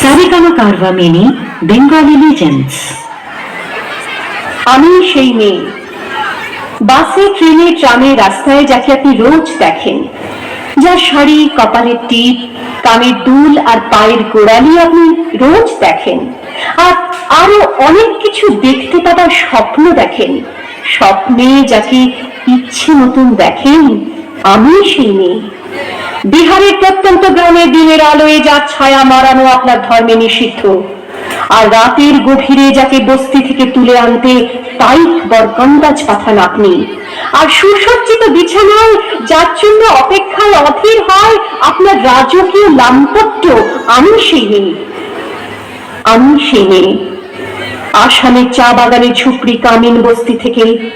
সারিগামা Carvaan mini Bengali legends আমি সেই মেয়ে। বাসে, ট্রেনে ট্রামে রাস্তায় যাকে আপনি রোজ দেখেন, যার শাড়ি, কপালের টিপ, কানের দুল আর পায়ের গোড়ালি আপনি রোজ দেখেন, আর আরও অনেক কিছু দেখতে পাওয়ার স্বপ্ন দেখেন, স্বপ্নে যাকে ইচ্ছে মতন দেখেন, আমি সেই মেয়ে। বিহারের প্রত্যন্ত গ্রামে দিনের আলোয় যার ছায়া মারানো আপনার ধর্মে নিষিদ্ধ। আর রাতের গভীরে যাকে বস্তি থেকে তুলে আনতে তাই বরকন্দাজ পাঠান আপনি। আর সুসজ্জিত বিছানায় যার জন্য অপেক্ষায় অধীর হয় আপনার রাজকীয় লাম্পট্য আমি সেই মেয়ে। আমি সেই মেয়ে। আসামের চা বাগানের ঝুপড়ি কামিন বস্তি থেকে,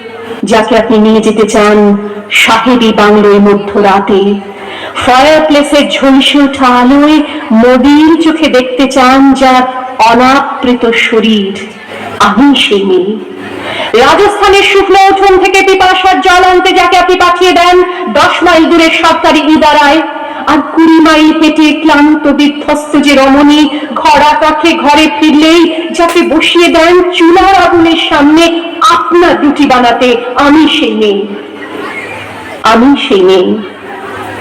যাকে আপনি নিয়ে যেতে চান, সাহেবী বাংলোয় মধ্যরাতে। ফায়ার প্লেসের ঝলসে ওঠা আলোয় মোদির চোখে দেখতে চান যার অনাবৃত শরীর। আমি সেই মেয়ে। রাজস্থানের শুকনো উঠোন থেকে পিপাসার জল আনতে যাকে আপনি পাঠিয়ে দেন, দশ মাইল দূরের সরকারি ইদারায়। আর কুড়ি মাইল হেঁটে ক্লান্ত বিধ্বস্ত যে রমণী ঘরা কাঠে ঘরে ফিরলেই যাকে বসিয়ে দেন চুলার আগুনের সামনে আপনার রুটি বানাতে, আমি সেই মেয়ে। আমি সেই মেয়ে।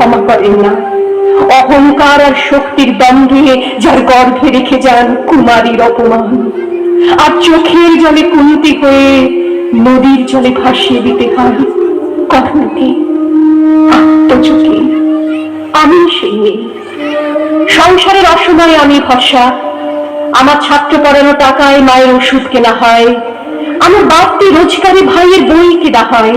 ক্ষমা করেন না। অহংকার আর শক্তির দ্বন্দ্বে যার গর্ভে রেখে যান কুমারীর অপমান। আর চোখের জলে কুন্তি হয়ে নদীর জলে ভাসিয়ে দিতে হয় কখনকে আত্মচোখে আমি সেই মেয়ে। সংসারের অসময়ে আমি ভরসা। আমার ছাত্র পড়ানো টাকায় মায়ের ওষুধ কেনা হয়। আমার বাড়তি রোজগারে ভাইয়ের বই কেনা হয়।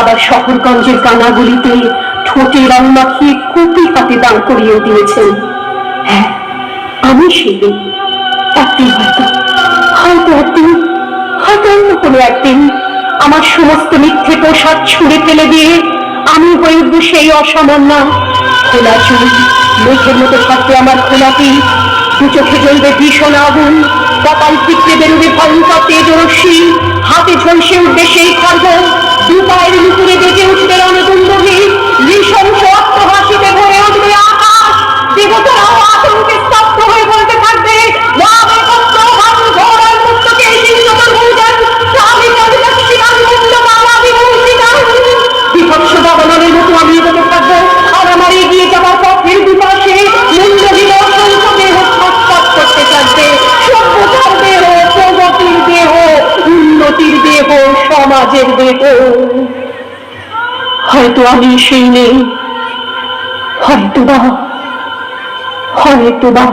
আবার শহরগঞ্জের কানাগুলিতে ঠোঁটে রং মাখিয়ে কুপি হাতে দাঁড় করিয়ে দিয়েছেন। হ্যাঁ আমি সেই দিন একদিন হয়তো হয়তো একদিন, হয়তো অন্য কোনো একদিন আমার সমস্ত মিথ্যে পোশাক ছুঁড়ে ফেলে দিয়ে আমি হয়ে উঠবো সেই অসামান্য খোলা চুল, মেঘের মতো থাকবে আমার খোলা পিঠ দু চোখে জ্বলবে ভীষণ আগুন, কপাল পিঠে বেরোবে ভয়ঙ্কর তেজ রশ্মি হাতে ঝলসে উঠবে সেই খর্গ সমাজের বেতন হয়তো আমি সেই নেই হয়তো বা হয়তো বা